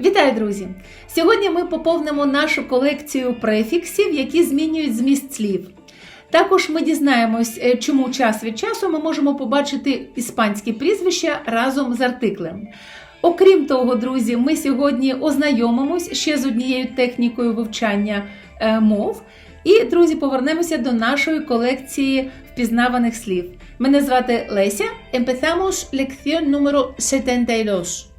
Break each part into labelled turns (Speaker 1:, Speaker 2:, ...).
Speaker 1: Вітаю, друзі! Сьогодні ми поповнимо нашу колекцію префіксів, які змінюють зміст слів. Також ми дізнаємось, е, чому час від часу ми можемо побачити іспанські прізвища разом з артиклем. Окрім того, друзі, ми сьогодні ознайомимось ще з однією технікою вивчання е, мов. І, друзі, повернемося до нашої колекції впізнаваних слів. Мене звати Леся. Empezamos lección número 72.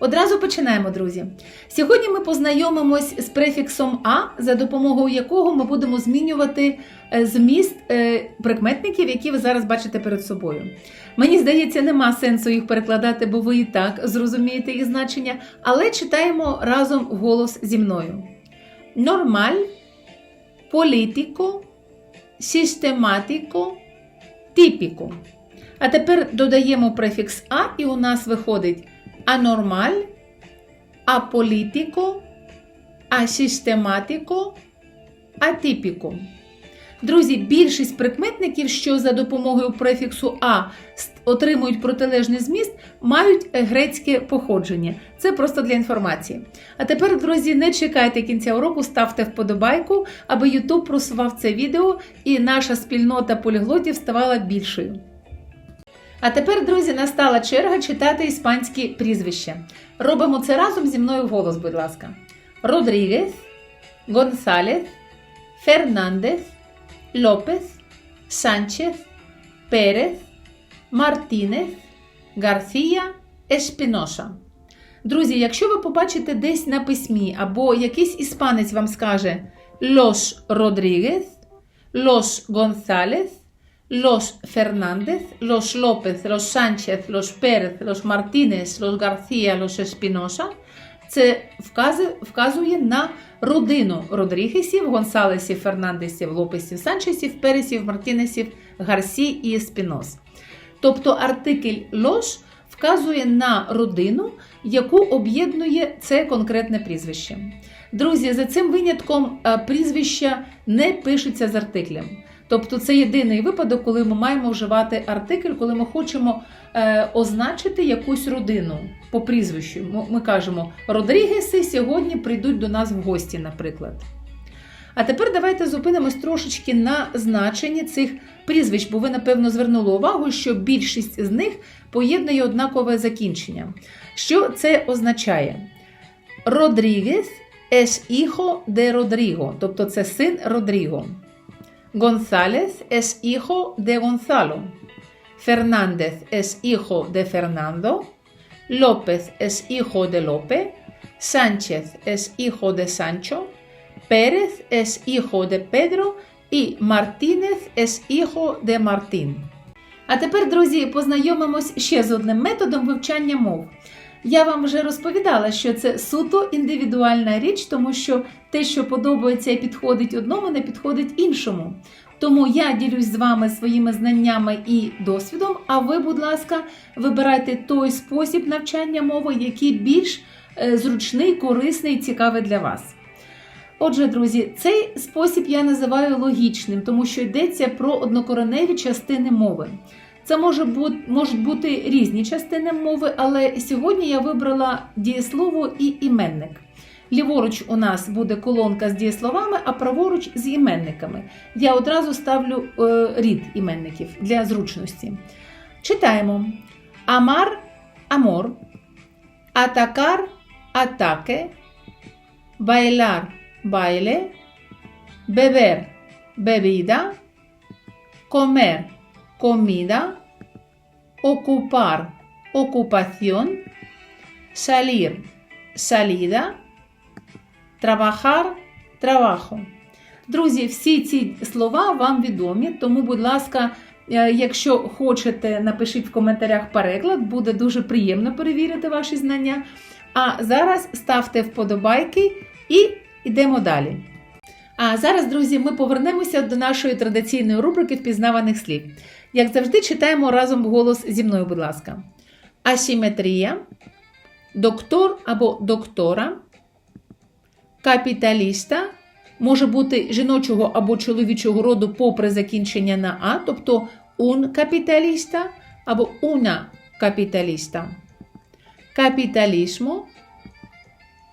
Speaker 1: Одразу починаємо, друзі. Сьогодні ми познайомимось з префіксом А, за допомогою якого ми будемо змінювати е, зміст е, прикметників, які ви зараз бачите перед собою. Мені здається, нема сенсу їх перекладати, бо ви і так зрозумієте їх значення, але читаємо разом вголос зі мною. Нормаль, політико, систематико, типіко. А тепер додаємо префікс А, і у нас виходить anormal, аполітико, асистематико, атипіко. Друзі, більшість прикметників, що за допомогою префіксу А отримують протилежний зміст, мають грецьке походження. Це просто для інформації. А тепер, друзі, не чекайте кінця уроку, ставте вподобайку, аби YouTube просував це відео і наша спільнота поліглотів ставала більшою. А тепер, друзі, настала черга читати іспанські прізвища. Робимо це разом зі мною вголос, будь ласка. Родрігес, Гонсалес, Фернандес, Лопес, Санчес, Перес, Мартінес, Гарсія, Еспіноша. Друзі, якщо ви побачите десь на письмі або якийсь іспанець вам скаже Лос Родрігес, Лос Гонсалес, los Fernández, los López, los Sánchez, los Pérez, los Martínez, los Гарсія, los Espinosa, це вказує, на родину Родрігесів, Гонсалесів, Фернандесів, Лопесів, Санчесів, Пересів, Мартінесів, Гарсі і Еспінос. Тобто артикль «лос» вказує на родину, яку об'єднує це конкретне прізвище. Друзі, за цим винятком е, прізвища не пишуться з артиклем. Тобто це єдиний випадок, коли ми маємо вживати артикль, коли ми хочемо е, означити якусь родину по прізвищу. Ми, кажемо, Родрігеси сьогодні прийдуть до нас в гості, наприклад. А тепер давайте зупинимось трошечки на значенні цих прізвищ, бо ви, напевно, звернули увагу, що більшість з них поєднує однакове закінчення. Що це означає? Родрігес es hijo de Rodrigo, тобто це син Родріго. González es hijo de Gonzalo. Fernández es hijo de Fernando. López es hijo de Lope. Sánchez es hijo de Sancho. Pérez es hijo de Pedro. І Мартінес es hijo de Martín. А тепер, друзі, познайомимось ще з одним методом вивчання мов. Я вам вже розповідала, що це суто індивідуальна річ, тому що те, що подобається і підходить одному, не підходить іншому. Тому я ділюсь з вами своїми знаннями і досвідом. А ви, будь ласка, вибирайте той спосіб навчання мови, який більш е, зручний, корисний і цікавий для вас. Отже, друзі, цей спосіб я називаю логічним, тому що йдеться про однокореневі частини мови. Це може бути, можуть бути різні частини мови, але сьогодні я вибрала дієслово і іменник. Ліворуч у нас буде колонка з дієсловами, а праворуч з іменниками. Я одразу ставлю е, рід іменників для зручності. Читаємо: Амар амор, атакар атаке, байлар байле, бебер бебіда, комер comida, ocupar, ocupación, salir, salida, trabajar, trabajo. Друзі, всі ці слова вам відомі, тому, будь ласка, е, якщо хочете, напишіть в коментарях переклад, буде дуже приємно перевірити ваші знання. А зараз ставте вподобайки і йдемо далі. А зараз, друзі, ми повернемося до нашої традиційної рубрики впізнаваних слів. Як завжди, читаємо разом голос зі мною, будь ласка. Асиметрія, доктор або доктора, капіталіста може бути жіночого або чоловічого роду попри закінчення на А, тобто un капіталіста або una капіталіста. Капіталісмо,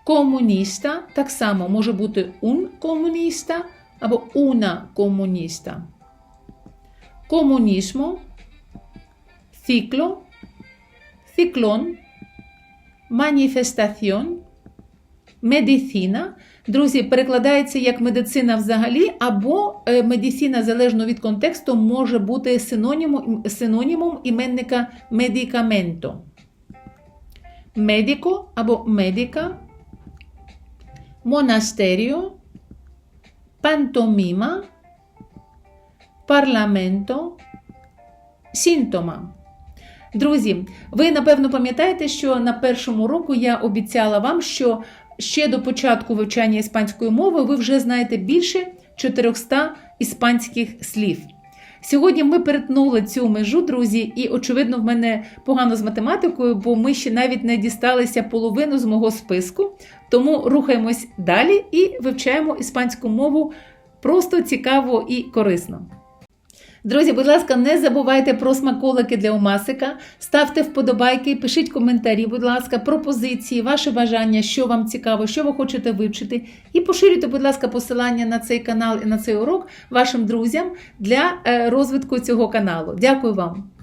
Speaker 1: Комуніста так само може бути un комуніста або una комуніста. Комунізмо, цикло, циклон, маніфестаціон, медицина. Друзі, перекладається як медицина взагалі, або е, медицина, залежно від контексту, може бути синонімом, синонімом іменника медикаменто. Медико або медика, монастеріо, пантоміма, парламенто, симптома. Друзі, ви напевно пам'ятаєте, що на першому року я обіцяла вам, що ще до початку вивчання іспанської мови ви вже знаєте більше 400 іспанських слів. Сьогодні ми перетнули цю межу, друзі, і, очевидно, в мене погано з математикою, бо ми ще навіть не дісталися половину з мого списку. Тому рухаємось далі і вивчаємо іспанську мову просто цікаво і корисно. Друзі, будь ласка, не забувайте про смаколики для Умасика. Ставте вподобайки, пишіть коментарі, будь ласка, пропозиції, ваші бажання, що вам цікаво, що ви хочете вивчити. І поширюйте, будь ласка, посилання на цей канал і на цей урок вашим друзям для е, розвитку цього каналу. Дякую вам!